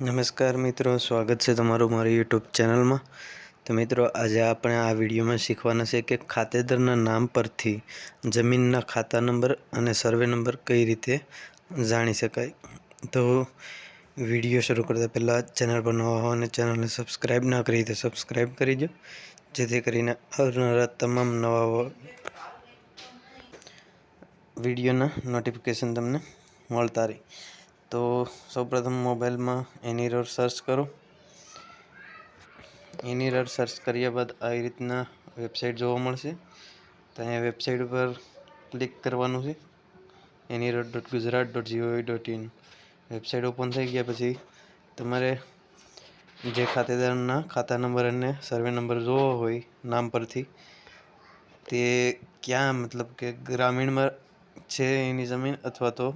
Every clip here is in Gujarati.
નમસ્કાર મિત્રો, સ્વાગત છે તમારું મારી યુટ્યુબ ચેનલમાં. તો મિત્રો, આજે આપણે આ વિડીયોમાં શીખવાના છે કે ખાતેદારના નામ પરથી જમીનના ખાતા નંબર અને સર્વે નંબર કઈ રીતે જાણી શકાય. તો વીડિયો શરૂ કરતાં પહેલાં ચેનલ પર નવા હો અને ચેનલને સબસ્ક્રાઈબ ના કરી તો સબસ્ક્રાઈબ કરી દો. જેથી કરીને આવનારા તમામ નવા વિડીયોના નોટિફિકેશન તમને મળતા રહે. તો સૌપ્રથમ મોબાઈલમાં એની રોડ સર્ચ કરો. એની રોડ સર્ચ કર્યા બાદ આવી રીતના વેબસાઇટ જોવા મળશે. તો અહીંયા વેબસાઇટ ઉપર ક્લિક કરવાનું છે. Any ROR dot Gujarat dot G O V dot in. Website open થઈ ગયા પછી તમારે જે ખાતેદારના ખાતા નંબર અને સર્વે નંબર જોવો હોય નામ પરથી, તે ક્યાં મતલબ કે ગ્રામીણમાં છે એની જમીન અથવા તો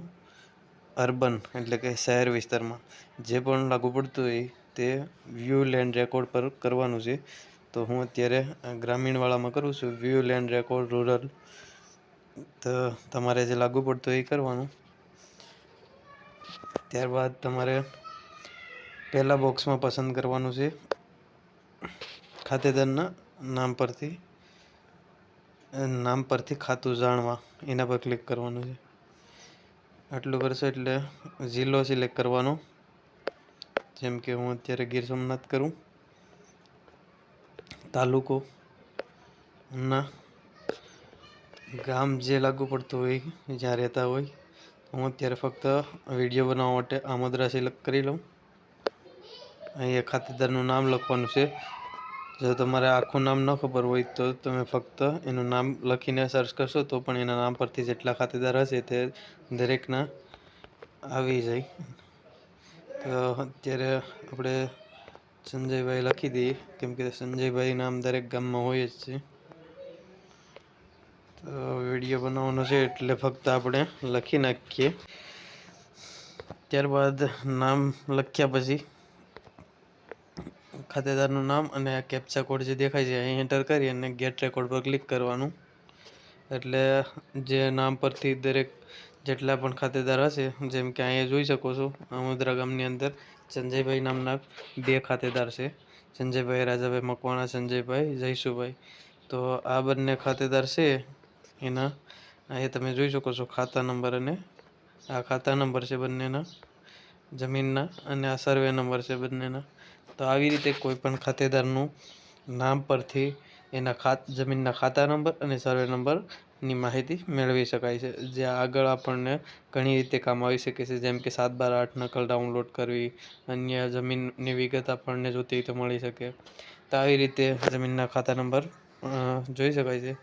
અર્બન એટલે કે શહેર વિસ્તારમાં જે પણ લાગુ પડતું હોય તે વ્યૂ લેન્ડ રેકોર્ડ પર કરવાનું છે. તો હું અત્યારે ગ્રામીણવાળામાં કરું છું વ્યૂ લેન્ડ રેકોર્ડ રૂરલ. તો તમારે જે લાગુ પડતું હોય એ કરવાનું. ત્યારબાદ તમારે પહેલાં બોક્સમાં પસંદ કરવાનું છે ખાતેદારના નામ પરથી નામ પરથી ખાતું જાણવા. એના પર ક્લિક કરવાનું છે. આટલું કરશો એટલે જિલ્લો સિલેક્ટ કરવાનો. જેમ કે હું અત્યારે ગીર સોમનાથ કરું. તાલુકો ના ગામ જે લાગુ પડતું હોય, જ્યાં રહેતા હોય, હું અત્યારે ફક્ત વીડિયો બનાવવા માટે આમોદરા સિલેક્ટ કરી લઉં. અહીંયા ખાતેદારનું નામ લખવાનું છે. જો તમારે આખું નામ ન ખબર હોય તો તમે ફક્ત એનું નામ લખીને સર્ચ કરશો તો પણ એના નામ પરથી જેટલા ખાતેદાર હશે તે દરેકના આવી જાય. તો અત્યારે આપણે સંજયભાઈ લખી દઈએ, કેમ કે સંજયભાઈ નામ દરેક ગામમાં હોય જ છે. તો વીડિયો બનાવવાનો છે એટલે ફક્ત આપણે લખી નાખીએ. ત્યારબાદ નામ લખ્યા પછી ખાતેદારનું નામ અને કેપ્ચા કોડ જે દેખાય છે, અહીં એન્ટર કરી અને ગેટ રેકોર્ડ પર ક્લિક કરવાનું. એટલે જે નામ પરથી દરેક જેટલા પણ ખાતેદાર હશે, જેમ કે અહીંયા જોઈ શકો છો અમુદ્રા ગામની અંદર સંજયભાઈ નામના બે ખાતેદાર છે. સંજયભાઈ, રાજાભાઈ, મકવાણા, સંજયભાઈ, જયસુભાઈ. તો આ બંને ખાતેદાર છે, એના, અહીંયા તમે જોઈ શકો છો ખાતા નંબર અને આ ખાતા નંબર છે બંનેના. જમીનના અને આ સર્વે નંબર છે બંનેના. તો આવી રીતે કોઈપણ ખાતેદારનું નામ પરથી એના ખાત, જમીનના ખાતા નંબર અને સર્વે નંબરની માહિતી મેળવી શકાય છે. જે આગળ આપણને ઘણી રીતે કામ આવી શકે છે. જેમ કે સાત બાર આઠ નકલ ડાઉનલોડ કરવી, અન્ય જમીનની વિગત આપણને જોતી રીતે મળી શકે. તો આવી રીતે જમીનના ખાતા નંબર જોઈ શકાય છે.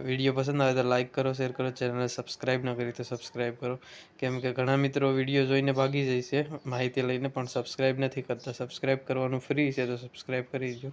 વીડિયો પસંદ આવે તો લાઇક કરો શેર કરો ચેનલને સબસ્ક્રાઈબ ન કરી તો સબસ્ક્રાઈબ કરો. કેમ કે ઘણા મિત્રો વીડિયો જોઈને ભાગી જાય છે. માહિતી લઈને પણ સબસ્ક્રાઈબ નથી કરતા. સબસ્ક્રાઈબ કરવાનું ફ્રી છે તો સબસ્ક્રાઈબ કરી દો